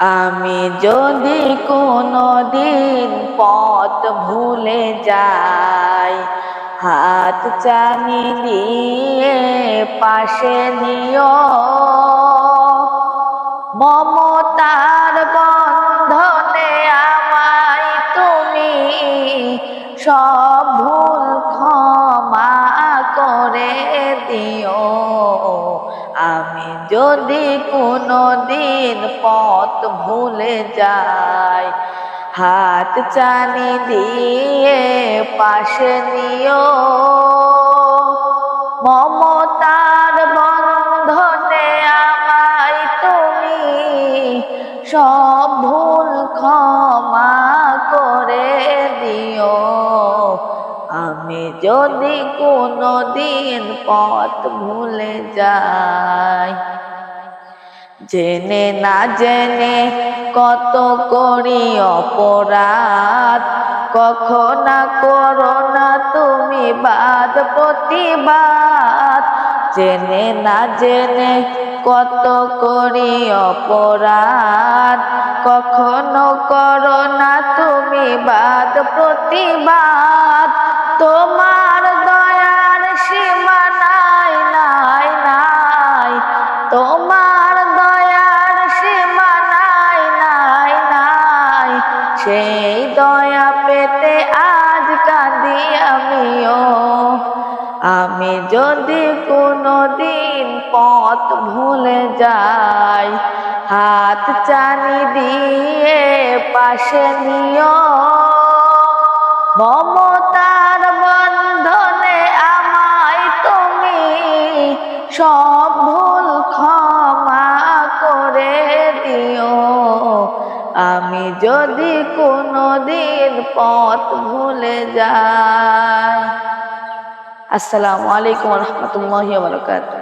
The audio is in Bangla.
আমি যদি কোনো দিন পথ ভুলে যাই, হাত চানি দিয়ে পাশে নিও। মমতার বন্ধনে আমায় তুমি সব ভুল ক্ষমা করে দিও। আমি যদি কোনো দিন পথ ভুলে যাই, হাত চানি দিয়ে পাশে নিও। মমতার বন্ধনে আমায় তুমি সব ভুল ক্ষমা আমি যদি কোনো দিন পথ ভুলে যাই, জেনে না জেনে কত করি অপরাধ, কখনা করো না তুমি বাদ প্রতিবাদ। জেনে না জেনে কত করি অপরাধ, কখনো করো না তুমি বাদ প্রতিবাদ। তোমার দয়ার সীমা নাই নাই। নাই তোমার দয়ার সীমা নাই নাই। নাই সেই দয়া পেতে আজ কাঁদি আমিও। আমি যদি কোনো দিন পথ ভুলে যাই, হাত চানি দিয়ে পাশে নিও। মমতার সব ভুল ক্ষমা করে দিও। আমি যদি কোনো দিন পথ ভুলে যাই। আসসালামু আলাইকুম রহমতুল্লাহ বারকাত